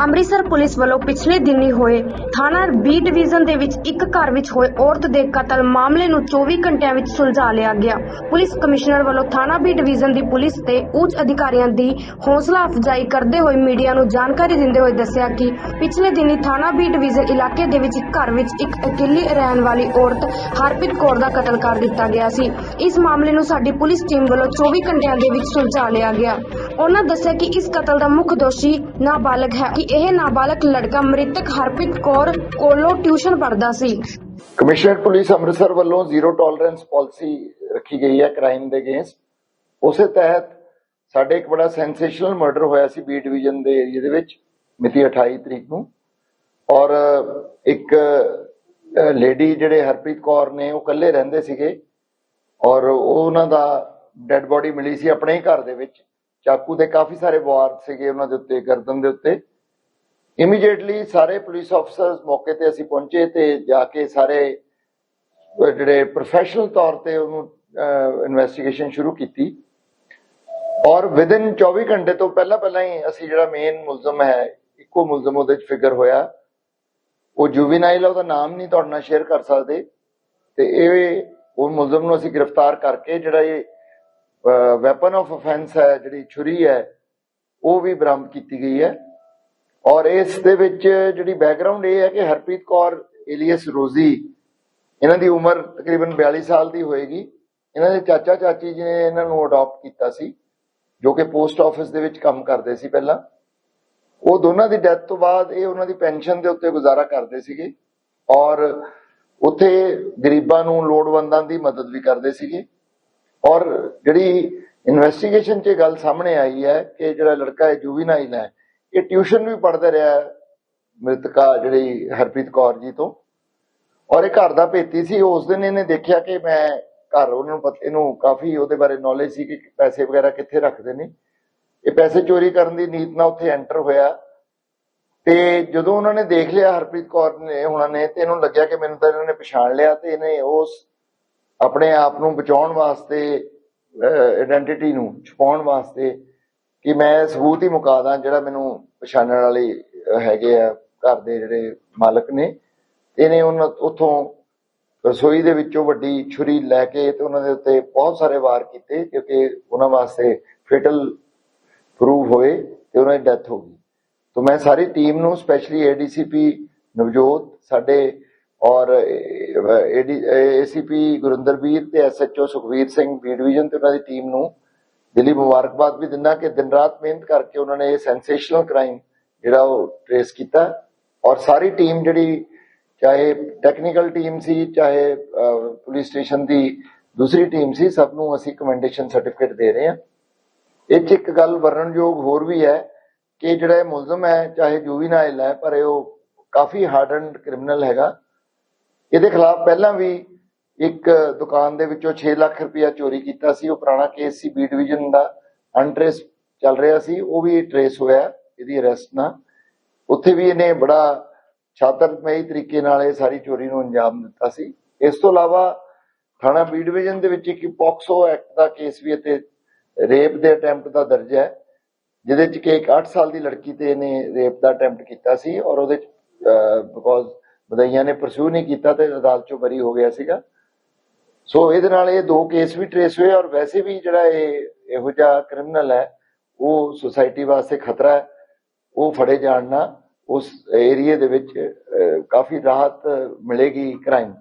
Amritsar police ਵੱਲੋਂ ਪਿਛਲੇ ਦਿਨੀ ਹੋਏ ਥਾਣਾ ਬੀ ਡਿਵੀਜ਼ਨ ਦੇ ਵਿੱਚ ਇੱਕ ਘਰ ਵਿੱਚ ਹੋਏ ਔਰਤ ਦੇ ਕਤਲ ਮਾਮਲੇ ਨੂੰ 24 ਘੰਟਿਆਂ ਵਿੱਚ ਸੁਲਝਾ ਲਿਆ ਗਿਆ। ਪੁਲਿਸ ਕਮਿਸ਼ਨਰ ਵੱਲੋਂ ਥਾਣਾ ਬੀ ਡਿਵੀਜ਼ਨ ਦੀ ਪੁਲਿਸ ਤੇ ਉੱਚ ਅਧਿਕਾਰੀਆਂ ਦੀ ਹੌਸਲਾ ਅਫਜ਼ਾਈ ਕਰਦੇ ਹੋਏ ਮੀਡੀਆ ਨੂੰ ਜਾਣਕਾਰੀ ਦਿੰਦੇ ਹੋਏ ਦੱਸਿਆ ਕਿ ਪਿਛਲੇ ਦਿਨੀ ਥਾਣਾ ਬੀ ਡਿਵੀਜ਼ਨ ਇਲਾਕੇ ਦੇ ਵਿੱਚ ਇੱਕ ਘਰ ਵਿੱਚ ਇੱਕ ਇਕੱਲੀ ਰਹਿਣ ਵਾਲੀ ਔਰਤ ਹਰਪ੍ਰੀਤ ਕੌਰ ਦਾ ਕਤਲ ਕਰ ਦਿੱਤਾ ਗਿਆ ਸੀ। ਇਸ ਮਾਮਲੇ ਨੂੰ ਸਾਡੀ ਪੁਲਿਸ ਟੀਮ ਵੱਲੋਂ 24 ਘੰਟਿਆਂ ਦੇ ਵਿੱਚ ਸੁਲਝਾ ਲਿਆ ਗਿਆ। ਉਹਨਾਂ ਦੱਸਿਆ ਕਿ ਇਸ ਕਤਲ ਦਾ ਮੁੱਖ ਦੋਸ਼ੀ ਨਾਬਾਲਗ ਹੈ ਕਿ ਇਹ ਨਾਬਾਲਗ ਲੜਕਾ ਮ੍ਰਿਤਕ ਹਰਪ੍ਰੀਤ ਕੌਰ ਕੋਲੋਂ ਟਿਊਸ਼ਨ ਪੜ੍ਹਦਾ ਸੀ। ਕਮਿਸ਼ਨਰ ਪੁਲਿਸ ਅੰਮ੍ਰਿਤਸਰ ਵੱਲੋਂ ਜ਼ੀਰੋ ਟੋਲਰੈਂਸ ਪਾਲਿਸੀ ਰੱਖੀ ਗਈ ਹੈ ਕ੍ਰਾਈਮ ਦੇ ਅਗੇਂਸਟ। ਉਸੇ ਤਹਿਤ ਸਾਡੇ ਇੱਕ ਬੜਾ ਸੈਂਸੇਸ਼ਨਲ ਮਰਡਰ ਹੋਇਆ ਸੀ ਬੀ ਡਿਵੀਜ਼ਨ ਦੇ ਏਰੀਆ ਦੇ ਵਿੱਚ, ਮਿਤੀ 28 ਤਰੀਕ ਨੂੰ। ਔਰ ਇੱਕ ਲੇਡੀ ਜਿਹੜੇ ਹਰਪ੍ਰੀਤ ਕੌਰ ਨੇ ਉਹ ਇਕੱਲੇ ਰਹਿੰਦੇ ਸੀਗੇ। ਔਰ ਉਹਨਾਂ ਦਾ ਡੈੱਡ ਬੋਡੀ ਮਿਲੀ ਸੀ ਆਪਣੇ ਹੀ ਘਰ ਦੇ ਵਿੱਚ। ਚਾਕੂ ਦੇ ਕਾਫੀ ਸਾਰੇ ਵਾਰ ਸੀਗੇ ਉਹਨਾਂ ਦੇ ਉੱਤੇ, ਗਰਦਨ ਦੇ ਉੱਤੇ। ਇਮੀਡੀਏਟਲੀ ਸਾਰੇ ਪੁਲਿਸ ਅਫਸਰਸ ਮੌਕੇ ਤੇ ਅਸੀਂ ਪਹੁੰਚੇ ਤੇ ਜਾ ਕੇ ਸਾਰੇ, ਜਿਹੜੇ ਪ੍ਰੋਫੈਸ਼ਨਲ ਤੌਰ ਤੇ ਉਹਨੂੰ ਇਨਵੈਸਟੀਗੇਸ਼ਨ ਸ਼ੁਰੂ ਕੀਤੀ। ਔਰ ਵਿਦਿਨ 24 ਘੰਟੇ ਤੋਂ ਪਹਿਲਾਂ ਪਹਿਲਾਂ ਹੀ ਅਸੀਂ ਜਿਹੜਾ ਮੇਨ ਮੁਲਜ਼ਮ ਹੈ, ਇੱਕੋ ਮੁਲਜ਼ਮ ਉਹਦੇ ਵਿੱਚ ਫਿਗਰ ਹੋਇਆ। ਉਹ ਜੁਵੀਨਾਈਲ ਉਹਦਾ ਨਾਮ ਨਹੀਂ ਤੁਹਾਡੇ ਨਾਲ ਸ਼ੇਅਰ ਕਰ ਸਕਦੇ। ਤੇ ਇਹ ਉਹ ਮੁਲਜ਼ਮ ਨੂੰ ਅਸੀਂ ਗ੍ਰਿਫਤਾਰ ਕਰਕੇ ਜਿਹੜਾ ਇਹ ਵੈਪਨ ਆਫ ਅਫੈਂਸ ਹੈ, ਜਿਹੜੀ ਛੁਰੀ ਹੈ, ਉਹ ਵੀ ਬਰਾਮਦ ਕੀਤੀ ਗਈ ਹੈ। ਔਰ ਇਸ ਦੇ ਵਿੱਚ ਜਿਹੜੀ ਬੈਕਗ੍ਰਾਉਂਡ ਇਹ ਹੈ ਕਿ ਹਰਪ੍ਰੀਤ ਕੌਰ ਏਲੀਅਸ ਰੋਜ਼ੀ, ਇਹਨਾਂ ਦੀ ਉਮਰ ਤਕਰੀਬਨ 42 ਸਾਲ ਦੀ ਹੋਏਗੀ। ਇਹਨਾਂ ਦੇ ਚਾਚਾ ਚਾਚੀ ਜੀ ਨੇ ਇਹਨਾਂ ਨੂੰ ਅਡਾਪਟ ਕੀਤਾ ਸੀ, ਜੋ ਕਿ ਪੋਸਟ ਆਫਿਸ ਦੇ ਵਿੱਚ ਕੰਮ ਕਰਦੇ ਸੀ ਪਹਿਲਾਂ। ਉਹ ਦੋਨਾਂ ਦੀ ਡੈਥ ਤੋਂ ਬਾਅਦ ਇਹ ਉਹਨਾਂ ਦੀ ਪੈਨਸ਼ਨ ਦੇ ਉੱਤੇ ਗੁਜ਼ਾਰਾ ਕਰਦੇ ਸੀਗੇ ਔਰ ਉੱਥੇ ਗਰੀਬਾਂ ਨੂੰ ਲੋੜਵੰਦਾਂ ਦੀ ਮਦਦ ਵੀ ਕਰਦੇ ਸੀਗੇ। ਔਰ ਜਿਹੜੀ ਇਨਵੈਸਟੀਗੇਸ਼ਨ 'ਚ ਇਹ ਗੱਲ ਸਾਹਮਣੇ ਆਈ ਹੈ ਕਿ ਜਿਹੜਾ ਲੜਕਾ ਹੈ ਜੁਵੀਨਾਈਲ ਹੈ ਇਹ ਟਿਊਸ਼ਨ ਵੀ ਪੜ੍ਹਦਾ ਰਿਹਾ ਮ੍ਰਿਤਕਾ ਜਿਹੜੀ ਹਰਪ੍ਰੀਤ ਕੌਰ ਜੀ ਤੋਂ। ਔਰ ਇਹ ਘਰ ਦਾ ਭੇਤੀ ਸੀ, ਉਸ ਦਿਨ ਇਹਨੇ ਦੇਖਿਆ ਕਿ ਮੈਂ ਘਰ ਉਹਨਾਂ ਨੂੰ ਪਤਾ, ਇਹਨੂੰ ਕਾਫੀ ਉਹਦੇ ਬਾਰੇ ਨੌਲੇਜ ਸੀ ਕਿ ਪੈਸੇ ਵਗੈਰਾ ਕਿੱਥੇ ਰੱਖਦੇ ਨੇ। ਇਹ ਪੈਸੇ ਚੋਰੀ ਕਰਨ ਦੀ ਨੀਤ ਨਾਲ ਉੱਥੇ ਐਂਟਰ ਹੋਇਆ। ਤੇ ਜਦੋਂ ਉਹਨਾਂ ਨੇ ਦੇਖ ਲਿਆ ਹਰਪ੍ਰੀਤ ਕੌਰ ਨੇ, ਉਹਨਾਂ ਨੇ ਤੇ ਇਹਨੂੰ ਲੱਗਿਆ ਕਿ ਮੈਨੂੰ ਤਾਂ ਇਹਨਾਂ ਨੇ ਪਛਾਣ ਲਿਆ ਤੇ ਇਹਨੇ ਉਸ ਆਪਣੇ ਆਪ ਨੂੰ ਬਚਾਉਣ ਵਾਸਤੇ ਆਇਡੈਂਟੀਟੀ ਨੂੰ ਛੁਪਾਉਣ ਵਾਸਤੇ ਕਿ ਮੈਂ ਸਬੂਤ ਹੀ ਮੁਕਾ ਦਾਂ ਜਿਹੜਾ ਮੈਨੂੰ ਪਛਾਣਨ ਵਾਲੇ ਹੈਗੇ ਆ ਘਰ ਦੇ ਜਿਹੜੇ ਮਾਲਕ ਨੇ। ਇਹਨੇ ਉਹਨਾਂ ਉਥੋਂ ਰਸੋਈ ਦੇ ਵਿੱਚੋਂ ਵੱਡੀ ਛੁਰੀ ਲੈ ਕੇ ਤੇ ਉਹਨਾਂ ਦੇ ਉੱਤੇ ਬਹੁਤ ਸਾਰੇ ਵਾਰ ਕੀਤੇ ਕਿਉਂਕਿ ਉਹਨਾਂ ਵਾਸਤੇ ਫੇਟਲ ਪ੍ਰੂਵ ਹੋਏ ਤੇ ਉਹਨਾਂ ਦੀ ਡੈਥ ਹੋ ਗਈ। ਤੋਂ ਮੈਂ ਸਾਰੀ ਟੀਮ ਨੂੰ, ਸਪੈਸ਼ਲੀ ਏਡੀਸੀਪੀ ਨਵਜੋਤ ਸਾਡੇ ਔਰ ਏਸੀਪੀ ਗੁਰਿੰਦਰਵੀਰ ਤੇ SHO Sukhveer Singh B division ਤੇ ਉਹਨਾਂ ਦੀ ਟੀਮ ਨੂੰ ਦਿੱਲੀ ਮੁਬਾਰਕਬਾਦ ਵੀ ਦਿੰਦਾ ਕਿ ਦਿਨ ਰਾਤ ਮਿਹਨਤ ਕਰਕੇ ਉਹਨਾਂ ਨੇ ਇਹ ਸੈਂਸੇਸ਼ਨਲ ਕ੍ਰਾਈਮ ਜਿਹੜਾ ਉਹ ਟ੍ਰੇਸ ਕੀਤਾ ਔਰ ਸਾਰੀ ਟੀਮ ਜਿਹੜੀ, ਚਾਹੇ ਟੈਕਨੀਕਲ ਟੀਮ ਸੀ, ਚਾਹੇ ਪੁਲਿਸ ਸਟੇਸ਼ਨ ਦੀ ਦੂਸਰੀ ਟੀਮ ਸੀ, ਸਭ ਨੂੰ ਅਸੀਂ ਕਮੈਂਡੇਸ਼ਨ ਸਰਟੀਫਿਕੇਟ ਦੇ ਰਹੇ ਹਾਂ। ਇਹ 'ਚ ਇੱਕ ਗੱਲ ਵਰਣਨਯੋਗ ਹੋਰ ਵੀ ਹੈ ਕਿ ਜਿਹੜਾ ਇਹ ਮੁਲਜ਼ਮ ਹੈ, ਚਾਹੇ ਜੁਵੀਨਾਈਲ ਹੈ, ਪਰ ਇਹ ਉਹ ਕਾਫੀ ਹਾਰਡਨਡ ਕ੍ਰਿਮੀਨਲ ਹੈਗਾ। ਇਹਦੇ ਖਿਲਾਫ ਪਹਿਲਾਂ ਵੀ ਇੱਕ ਦੁਕਾਨ ਦੇ ਵਿੱਚੋਂ 6 ਲੱਖ ਰੁਪਇਆ ਚੋਰੀ ਕੀਤਾ ਸੀ, ਉਹ ਪੁਰਾਣਾ ਕੇਸ ਸੀ, ਬੀ ਡਿਵੀਜ਼ਨ ਦਾ ਅਨਟ੍ਰੇਸ ਚੱਲ ਰਿਹਾ ਸੀ, ਉਹ ਵੀ ਟ੍ਰੇਸ ਹੋਇਆ, ਇਹਦੀ ਅਰੈਸਟ ਨਾਲ। ਉੱਥੇ ਵੀ ਇਹਨੇ ਬੜਾ ਛਾਤਰਮਈ ਤਰੀਕੇ ਨਾਲ ਇਹ ਸਾਰੀ ਚੋਰੀ ਨੂੰ ਅੰਜਾਮ ਦਿੱਤਾ ਸੀ। ਇਸ ਤੋਂ ਇਲਾਵਾ ਥਾਣਾ ਬੀ ਡਿਵੀਜ਼ਨ ਦੇ ਵਿੱਚ ਇੱਕ ਪੌਕਸੋ ਐਕਟ ਦਾ ਕੇਸ ਵੀ ਅਤੇ ਰੇਪ ਦੇ ਅਟੈਂਪਟ ਦਾ ਦਰਜ ਹੈ, ਜਿਹਦੇ ਚ ਕਿ ਇੱਕ 8 ਸਾਲ ਦੀ ਲੜਕੀ ਤੇ ਇਹਨੇ ਰੇਪ ਦਾ ਅਟੈਂਪਟ ਕੀਤਾ ਸੀ ਔਰ ਉਹਦੇ ਚ ਬਿਕੋਜ਼ ਬਦਈਆਂ ਨੇ, ਪਰਸੂ ਨਹੀਂ ਕੀਤਾ ਤੇ ਅਦਾਲਤ ਚੋਂ ਬਰੀ ਹੋ ਗਿਆ ਸੀਗਾ। ਸੋ ਇਹਦੇ ਨਾਲ ਇਹ ਦੋ ਕੇਸ ਵੀ ਟ੍ਰੇਸ ਹੋਏ ਔਰ ਵੈਸੇ ਵੀ ਜਿਹੜਾ ਇਹ ਇਹੋ ਜਿਹਾ ਕ੍ਰਿਮੀਨਲ ਹੈ, ਉਹ ਸੁਸਾਇਟੀ ਵਾਸਤੇ ਖਤਰਾ ਹੈ। ਉਹ ਫੜੇ ਜਾਣ ਨਾਲ ਉਸ ਏਰੀਏ ਦੇ ਵਿੱਚ ਕਾਫੀ ਰਾਹਤ ਮਿਲੇਗੀ ਕ੍ਰਾਈਮ